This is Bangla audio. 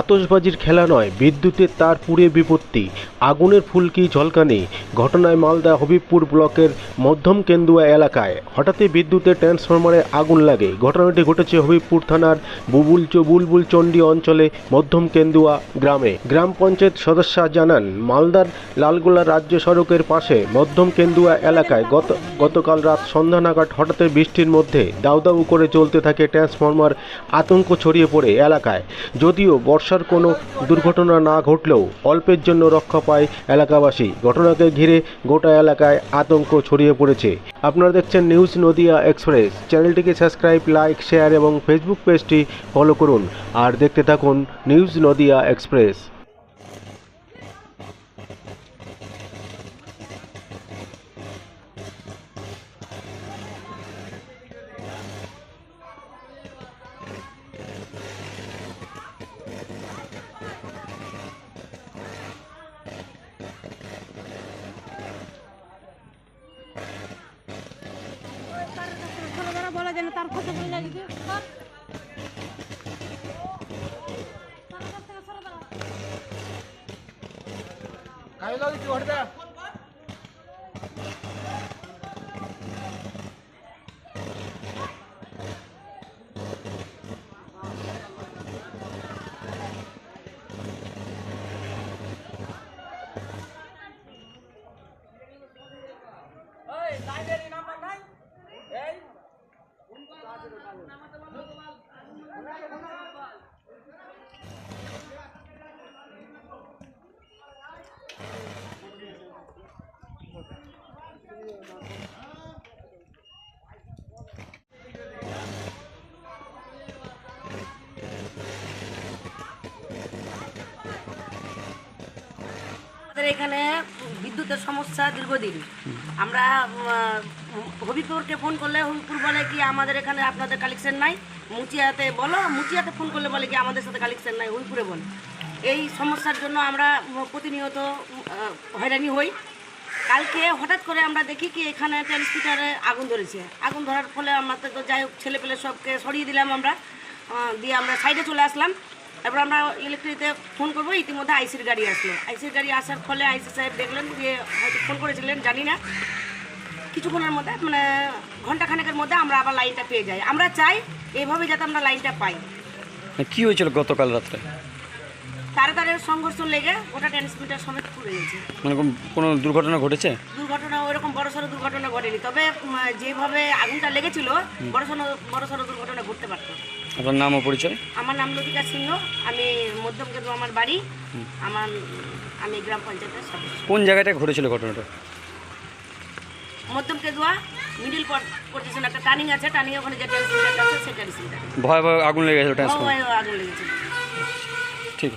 আতশবাজির খেলা নয়, বিদ্যুতের তার পুড়ে বিপত্তি। আগুনের ফুলকি ঝলকানি? ঘটনায় মালদা হবিবপুর ব্লকের মধ্যম কেন্দুয়া এলাকায়। হঠাৎই বিদ্যুতের ট্রান্সফরমারে আগুন লাগে। ঘটনাটি ঘটেছে হবিবপুর থানার বুবুল বুলবুল চণ্ডী অঞ্চলে মধ্যম কেন্দুয়া গ্রামে। গ্রাম পঞ্চায়েত সদস্য জানান, মালদার লালগোলা রাজ্য সড়কের পাশে মধ্যম কেন্দুয়া এলাকায় গত, গতকাল রাত সন্ধ্যা নাগাদ হঠাৎই বৃষ্টির মধ্যে দাউ দাউ করে চলতে থাকে ট্রান্সফরমার আতঙ্ক ছড়িয়ে পড়ে এলাকায়। যদিও বর্ষার কোনো দুর্ঘটনা না ঘটলেও অল্পের জন্য রক্ষা পায় এলাকাবাসী। ঘটনাকে ঘিরে গোটা এলাকায় আতঙ্ক ছড়িয়ে পড়েছে। আপনারা দেখছেন নিউজ নদিয়া এক্সপ্রেস। চ্যানেলটিকে সাবস্ক্রাইব, লাইক, শেয়ার এবং ফেসবুক পেজটি ফলো করুন। আর দেখতে থাকুন নিউজ নদিয়া এক্সপ্রেস। ছোটবেলা বলা যায় না তার খোঁজে বলে যায় যদি সর। তার কাছ থেকে আমাদের এখানে বিদ্যুতের সমস্যা দীর্ঘদিন। আমরা হবিপুরকে ফোন করলে, হবিপুর বলে কি আমাদের এখানে আপনাদের কালেকশন নাই? মুচিয়াতে বলো, মুচিয়াতে ফোন করলে বলে কি আমাদের সাথে কালেকশন নাই, হবিপুরে বলে। এই সমস্যার জন্য আমরা প্রতিনিয়ত হয়রানি হই। কালকে হঠাৎ করে আমরা দেখি কি এখানে ট্রান্সমিটারে আগুন ধরেছে। আগুন ধরার ফলে আমাদের তো যাই হোক ছেলে পেলে সবকে সরিয়ে দিলাম আমরা দিয়ে আমরা সাইডে চলে আসলাম। তারপর আমরা ইলেকট্রিতে ফোন করব ইতিমধ্যে আইসির গাড়ি আসলো। আইসির গাড়ি আসার ফলে আইসি সাহেব দেখলেন যে হয়তো ফোন করেছিলেন জানি না। কিছুক্ষণের মধ্যে মানে ঘণ্টা খানেকের মধ্যে আমরা আবার লাইনটা পেয়ে যাই। আমরা চাই এইভাবে যাতে আমরা লাইনটা পাই। কি হয়েছিল গতকাল রাত্রে? তারে তারে সংঘর্ষ লেগে ওটা ট্রান্সমিটার সমেত পুড়ে গেছে। মানে কোনো দুর্ঘটনা ঘটেছে? দুর্ঘটনা ওইরকম বড় সড়ো দুর্ঘটনা ঘটেনি। তবে যেভাবে আগুনটা লেগেছিল বড় সড়ো বড় সড়ো দুর্ঘটনা আপনার নাম ও পরিচয়? আমার নাম লতিকা সিংহ। আমি মধ্যম কেন্দ্র আমার বাড়ি। আমার আমি গ্রাম পঞ্চায়েতের সদস্য। কোন জায়গাটায় ঘটেছিল ঘটনাটা? মধ্যম কেদুয়া মিডিল পড়তেছিল একটা টার্নিং আছে। টার্নিং ওখানে যে ট্রান্সমিটার আছে সেই ট্রান্সমিটার ভয় আগুন লেগে গেছিল ট্রান্সফর্মার আগুন লেগেছে ঠিক।